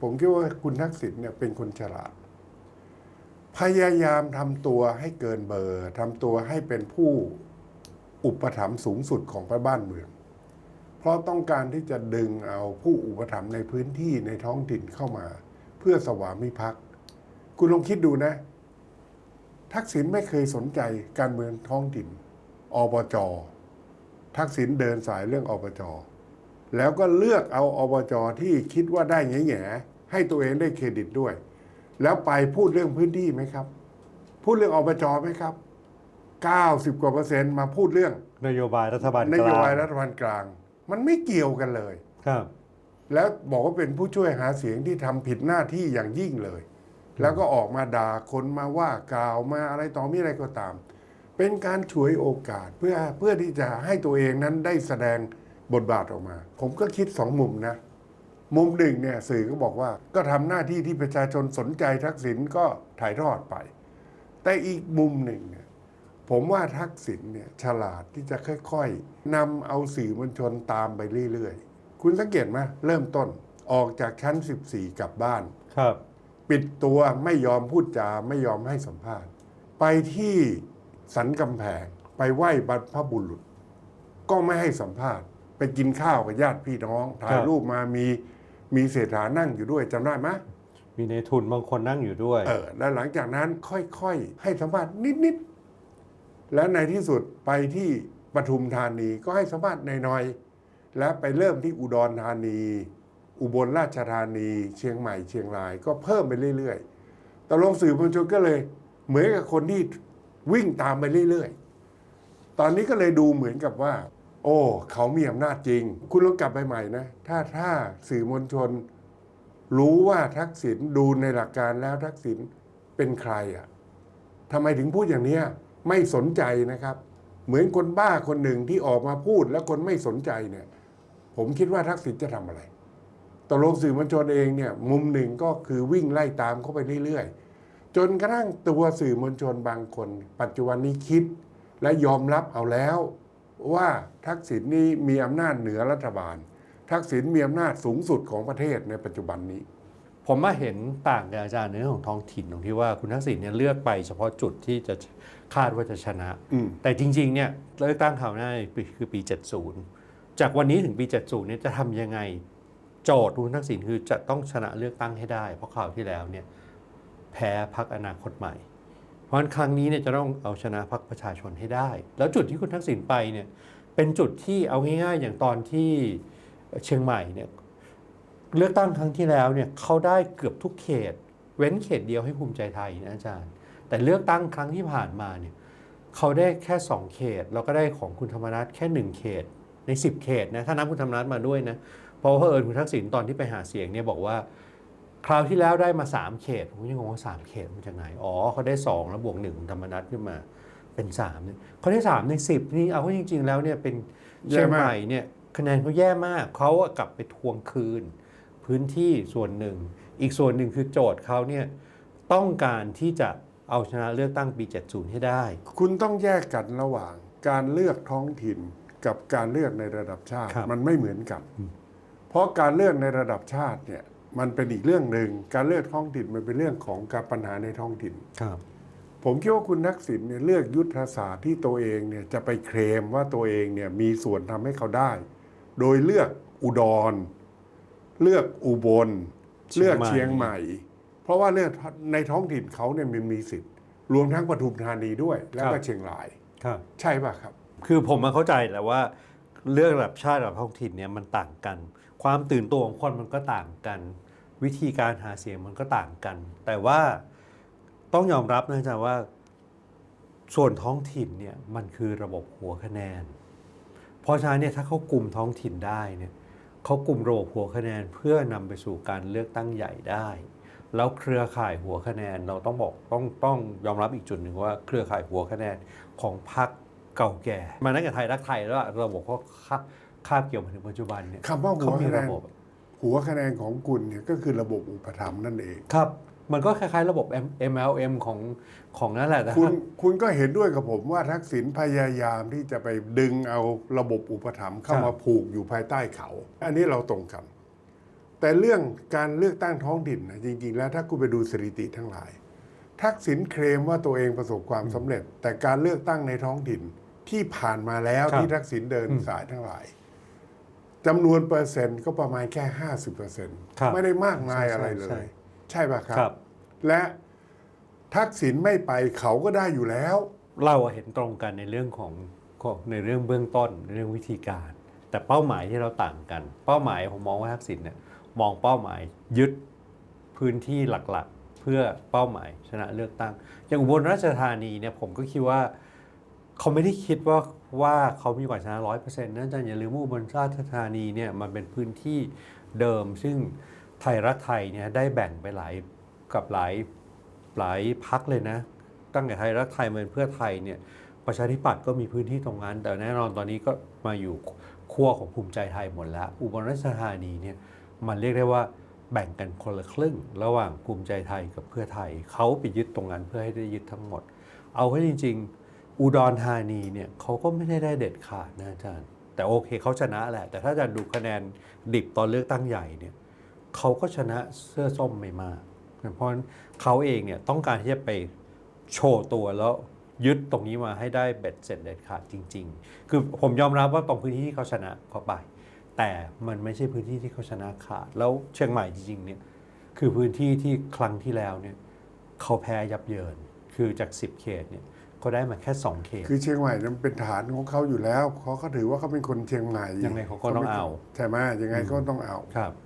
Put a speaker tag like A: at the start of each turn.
A: ผมคิดว่าคุณทักษิณเนี่ยเป็นคนฉลาด พยายามทำตัวให้เกินเบอร์ทำตัวให้เป็นผู้อุปถัมภ์สูงสุดของพระบ้านเมือง เพราะต้องการที่จะดึงเอาผู้อุปถัมภ์ในพื้นที่ในท้องถิ่นเข้ามา เพื่อสวามิภักดิ์คุณลองคิดดูนะ ทักษิณไม่เคยสนใจการเมืองท้องถิ่นอบจทักษิณเดินสายเรื่องอบจ แล้วก็เลือกเอาอบจที่คิดว่าได้แง่ๆให้ตัวเองได้เครดิตด้วย แล้วไปพูดเรื่องพื้นที่ไหมครับ พูดเรื่องอบจไหมครับ 90 กว่าเปอร์เซ็นต์มาพูดเรื่อง
B: นโยบายรัฐบาล
A: น
B: ก
A: โย
B: ลาง
A: บายรัฐบาลกลาง มันไม่เกี่ยวกันเลย
B: ครับ
A: แล้วบอกว่าเป็นผู้ช่วยหาเสียงที่ทำผิดหน้าที่อย่างยิ่งเลย แล้วก็ออกมาด่าคนมาว่ากล่าวมาอะไรต่อมีอะไรก็ตาม เป็นการฉวยโอกาสเพื่อเพื่อที่จะให้ตัวเองนั้นได้แสดง บทบาทออกมา ผมก็คิดสองมุมนะ มุมหนึ่งเนี่ยสื่อก็บอกว่าก็ทำหน้าที่ที่ประชาชนสนใจทักษิณก็ถ่ายทอดไป แต่อีกมุมหนึ่งเนี่ยผมว่าทักษิณเนี่ยฉลาดที่จะค่อยๆนำเอาสื่อมวลชนตามไปเรื่อยๆ คุณสังเกตไหมเริ่มต้นออกจากชั้น 14 กลับบ้าน
B: ครับ
A: ปิดตัวไม่ยอมพูดจาไม่ยอมให้สัมภาษณ์ ไปที่สันกำแพง ไปไหว้บรรพบุรุษ ก็ไม่ให้สัมภาษณ์ ไปกินข้าวกับญาติพี่น้อง ถ่ายรูปมามีมีเศรษฐานั่งอยู่ด้วยจำได้ไหม
B: มีในทุนบางคนนั่งอยู่ด้วย
A: เออแล้วหลังจากนั้นค่อยๆ ให้สัมภาษณ์นิดๆและในที่สุดไปที่ปทุมธานีก็ให้สัมภาษณ์หน่อยๆและไปเริ่มที่อุดรธานี อุบลราชธานี เชียงใหม่เชียงรายก็เพิ่มไปเรื่อยๆตกลงสื่อมวลชนก็เลย เหมือนกับคนที่วิ่งตามไปเรื่อยๆ ตอนนี้ก็เลยดูเหมือนกับว่าโอ้ เขามีอำนาจจริง คุณลองกลับไปใหม่นะ ถ้าถ้าสื่อมวลชน รู้ว่าทักษิณดูในหลักการแล้วทักษิณเป็นใครอะทำไมถึงพูดอย่างนี้ไม่สนใจนะครับ เหมือนคนบ้าคนหนึ่งที่ออกมาพูดแล้วคนไม่สนใจเนี่ย ผมคิดว่าทักษิณจะทำอะไรตกลงสื่อมวลชนเองเนี่ยมุมหนึ่งก็คือวิ่งไล่ตามเข้าไปเรื่อยๆ จนกระทั่งตัวสื่อมวลชนบางคน ปัจจุบันนี้คิดและยอมรับเอาแล้ว ว่าทักษิณนี้มีอำนาจเหนือรัฐบาล ทักษิณมีอำนาจสูงสุดของประเทศในปัจจุบันนี้
B: ผมมาเห็นต่างกับอาจารย์ในเรื่องของท้องถิ่นตรงที่ว่าคุณทักษิณเนี่ยเลือกไปเฉพาะจุดที่จะคาดว่าจะชนะ
A: อืม
B: แต่จริงๆเนี่ยเลือกตั้งคราวหน้าคือปี 70 จากวันนี้ถึงปี 70เนี่ยจะทำยังไงโจทย์คุณทักษิณคือจะต้องชนะเลือกตั้งให้ได้ เพราะคราวที่แล้วเนี่ยแพ้พักอนาคตใหม่ เพราะฉะนั้นครั้งนี้เนี่ยจะต้องเอาชนะพักประชาชนให้ได้ แล้วจุดที่คุณทักษิณไปเนี่ยเป็นจุดที่เอาง่ายๆ อย่างตอนที่เชียงใหม่เนี่ยเลือกตั้งครั้งที่แล้วเนี่ยเขาได้เกือบทุกเขต เว้นเขตเดียวให้ภูมิใจไทยนะอาจารย์ แต่เลือกตั้งครั้งที่ผ่านมาเนี่ยเขาได้แค่ 2 เขต แล้วก็ได้ของคุณธรรมนัฐแค่ 1 เขตใน 10 เขตนะถ้านับคุณธรรมนัฐมาด้วยนะเพราะว่าเอิญคุณทักษิณตอนที่ไปหาเสียงเนี่ยบอกว่า คราวที่แล้วได้มา 3 เขต ผมก็ยังงงว่า 3 เขตมาจากไหน อ๋อเขาได้ 2 แล้วบวกหนึ่งคุณธรรมนัฐขึ้นมาเป็น3เนี่ยเขาได้ 3 ใน 10 นี่เอาเข้าจริง ๆ แล้วเนี่ยเป็น
A: แย่
B: เชียง
A: มาก
B: ใหม่เนี่ยคะแนนเขาแย่มากเขาอะกลับไปทวงคืน พื้นที่ส่วนหนึ่ง อีกส่วนหนึ่งคือโจทย์เขาเนี่ยต้องการที่จะเอาชนะเลือกตั้งปี 70 ให้ได้
A: คุณต้องแยกกันระหว่างการเลือกท้องถิ่นกับการเลือกในระดับชาติ
B: ครับ
A: มันไม่เหมือนกัน เพราะการเลือกในระดับชาติเนี่ย มันเป็นอีกเรื่องหนึ่งการเลือกท้องถิ่นมันเป็นเรื่องของการปัญหาในท้องถิ่น
B: ครับ
A: ผมคิดว่าคุณนักษิณเนี่ยเลือกยุทธศาสตร์ที่ตัวเองเนี่ยจะไปเคลมว่าตัวเองเนี่ยมีส่วนทำให้เขาได้ โดยเลือกอุดร เลือกอุบล
B: เชี
A: เลื
B: ย
A: องก
B: ใหม่
A: เชียงใหม่ เพราะว่าเลือกในท้องถิ่นเขาเนี่ยมันมีสิทธิ์ รวมทั้งปทุมธานีด้วย แล้วก็เชียงราย
B: ครับ
A: ใช่ป่ะครับ
B: คือผมมาเข้าใจแหละว่า เรื่องระดับชาติกับท้องถิ่นเนี่ยมันต่างกัน ความตื่นตัวของคนมันก็ต่างกัน วิธีการหาเสียงมันก็ต่างกัน แต่ว่าต้องยอมรับนะจ๊ะว่าส่วนท้องถิ่นเนี่ยมันคือระบบหัวคะแนน เพราะฉะนั้นเนี่ยถ้าเขากลุ่มท้องถิ่นได้เนี่ยเขากลุ่มระบบหัวคะแนนเพื่อนำไปสู่การเลือกตั้งใหญ่ได้ แล้วเครือข่ายหัวคะแนนเราต้องบอกต้องต้องยอมรับอีกจุดหนึ่งว่าเครือข่ายหัวคะแนนของพรรค เก่าแก่ มาตั้งแต่ไทยรักไทยแล้วอะระบบก็คาบคาบเกี่ยวมาถึงปัจจุบันเนี่ย
A: คำว่าหั
B: เขา
A: ว
B: มี
A: คะแน
B: ระ
A: น
B: บบ
A: หัวคะแนนของคุณเนี่ยก็คือระบบอุปถัมภ์นั่นเอง
B: ครับ มันก็คล้ายๆระบบ M- MLM ของของนั่นแหละแต่
A: คุณ
B: ถ้า
A: คุณก็เห็นด้วยกับผมว่าทักษิณพยายามที่จะไปดึงเอาระบบอุปถัมภ์เข้ามาผูกอยู่ภายใต้เขา อันนี้เราตรงกันแต่เรื่องการเลือกตั้งท้องถิ่นนะจริง ๆ แล้วถ้าคุณไปดูสถิติทั้งหลาย ทักษิณเคลมว่าตัวเองประสบความสำเร็จ แต่การเลือกตั้งในท้องถิ่น ที่ผ่านมาแล้ว
B: ครับ
A: ที่ทักษิณเดิน
B: อืม
A: สายทั้งหลายจำนวนเปอร์เซ็นต์ก็ประมาณแค่ห้าสิบเปอร์เซ็นต์
B: ครับ
A: ไม่ได้มากมาย
B: ใช่
A: อะไรเล
B: ใช่
A: ย ใช่ปะครั
B: ครับ
A: และทักษิณไม่ไปเขาก็ได้อยู่แล้ว
B: เราเห็นตรงกันในเรื่องของของในเรื่องเบื้องต้นในเรื่องวิธีการ แต่เป้าหมายที่เราต่างกัน เป้าหมายผมมองว่าทักษิณเนี่ยมองเป้าหมายยึดพื้นที่หลักๆ เพื่อเป้าหมายชนะเลือกตั้ง อย่างอุบลราชธานีเนี่ยผมก็คิดว่า เขาไม่ได้คิดว่าว่าเขามีกว่าชนะร้อยเปอร์เซ็นต์นะอาจารย์อย่าลืมว่าอุบลราชธานีเนี่ยมันเป็นพื้นที่เดิม ซึ่งไทยรักไทยเนี่ยได้แบ่งไปหลายกับหลายหลายพักเลยนะ ตั้งแต่ไทยรักไทยมาเป็นเพื่อไทยเนี่ยประชาธิปัตย์ก็มีพื้นที่ตรงนั้น แต่แน่นอนตอนนี้ก็มาอยู่ขั้วของภูมิใจไทยหมดแล้ว อุบลราชธานีเนี่ยมันเรียกได้ว่าแบ่งกันคนละครึ่ง ระหว่างภูมิใจไทยกับเพื่อไทย เขาไปยึดตรงนั้นเพื่อให้ได้ยึดทั้งหมด เอาให้จริง ๆ อุดรธานีเนี่ยเขาก็ไม่ได้ได้เด็ดขาดนะอาจารย์ แต่โอเคเขาชนะแหละ แต่ถ้าอาจารย์ดูคะแนนดิบตอนเลือกตั้งใหญ่เนี่ยเขาก็ชนะเสื้อส้มไม่มากเพราะเขาเองเนี่ยต้องการที่จะไปโชว์ตัวแล้วยึดตรงนี้มาให้ได้เบ็ดเสร็จเด็ดขาดจริง ๆ คือผมยอมรับว่าตรงพื้นที่ที่เขาชนะเขาไป แต่มันไม่ใช่พื้นที่ที่เขาชนะขาด แล้วเชียงใหม่จริงๆเนี่ยคือพื้นที่ที่ครั้งที่แล้วเนี่ยเขาแพ้ยับเยินคือจาก 10 เขตเนี่ย เขาได้มาแค่ 2 เขต
A: คือเชียงใหม่นั้นเป็นฐานของเขาอยู่แล้วเขาก็ถือว่าเขาเป็นคนเชียงใหม่
B: ยังไงเขาก็ต้องเอา
A: ใช่ไหมยังไงก็ต้องเอา
B: ครับ